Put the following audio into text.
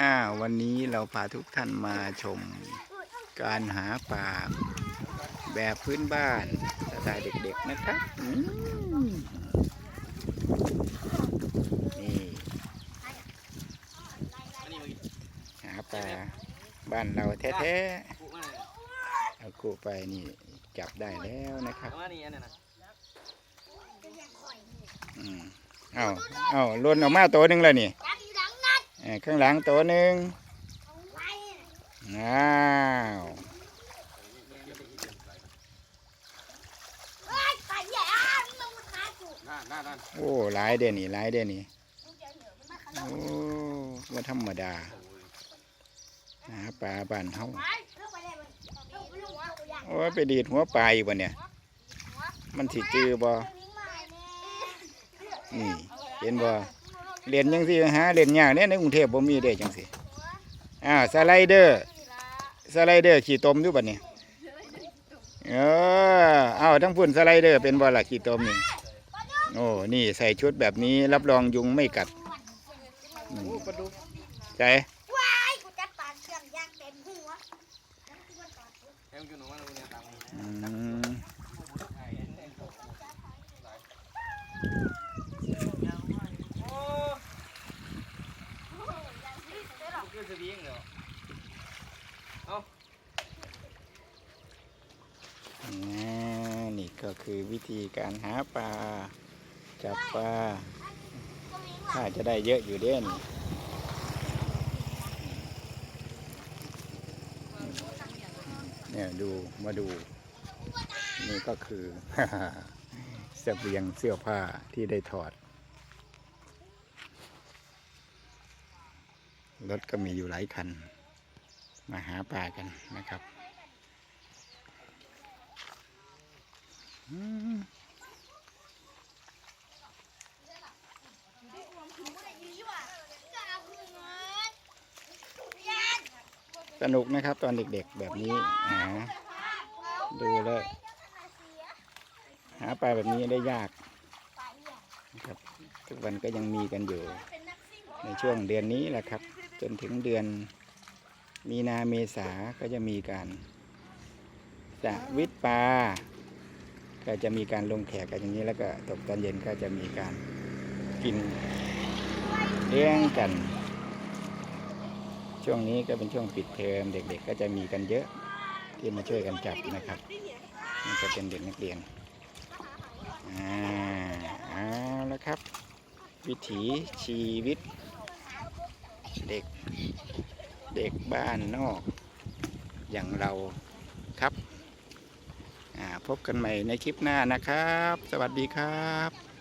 อ้าววันนี้เราพาทุกท่านมาชมการหาปลาแบบพื้นบ้านสไตล์เด็กๆนะครับอืมนี่หาปลาบ้านเราแท้ปุ๊มาเลยๆเอากูไปนี่จับได้แล้วนะครับเอามานี่อันนั้นนะอืมเอาเอาหล่นออกมาตัวหนึ่งแล้วนี่ ข้างหลังตัวหนึ่งเอาไว้อ้าวเฮ้ยไปใหญ่อะมึงมาฆ่ากูน่าน่าน่าโอ้หลายเด่นนี่หลายเด่นนี่มึงจะเหนือมันมาขนโอ้มว่าธรรมดาหาปลาบ้านเฮาไปเลิกไปเลยมันเลิกไปลูกหัวกูอยากโอ้ยไปดีดหัวปลาอีกบ่เนี่ย มันสิจือบ่วิ่งมาแน่นี่เห็นบ่ เหรียนจังสิหาเหรียนยากเนี่ยในกรุงเทพบ่มีเด้จังสิอ้าสไลเดอร์สไลเดอร์ขี่ตมอยู่บัดนี้เออเอาทั้งพุ่นสไลเดอร์เป็นบ่ล่ะขี่ตมนี่โอ้นี่ใส่ชุดแบบนี้รับรองยุงไม่กัดอืมปลาดุกใจว้ายกูจัดปากเครื่องย่างเต็มหัว แอมกินหนูมาดูเนี่ยตามนี้ อืม โอ้ คือวิงเหรออ่านี่ก็คือวิธีการหาปลา จับปลาถ้าจะได้เยอะอยู่เด่นเนี่ยดูมาดู นี่ก็คือเสบียงเสื้อผ้าที่ได้ถอด รถก็มีอยู่หลายคัน มาหาปลากันนะครับสนุกนะครับตอนเด็กๆแบบนี้หาดูแล้วหาปลาแบบนี้ได้ยากครับทุกวันก็ยังมีกันอยู่ ในช่วงเดือนนี้แหละครับ จนถึงเดือน มีนาเมษาก็จะมีการสะวิทย์ปลาก็จะมีการลงแขกกันอย่างนี้แล้วก็ตกตอนเย็นก็จะมีการกินเลี้ยงกัน ช่วงนี้ก็เป็นช่วงปิดเทอมเด็กๆ ก็จะมีกันเยอะที่มาช่วยกันจับนะครับนี่ก็เป็นเด็กนักเรียนอ่าเอาละครับ วิถีชีวิต เด็กเด็กบ้านนอกอย่างเราครับพบกันใหม่ในคลิปหน้านะครับ สวัสดีครับ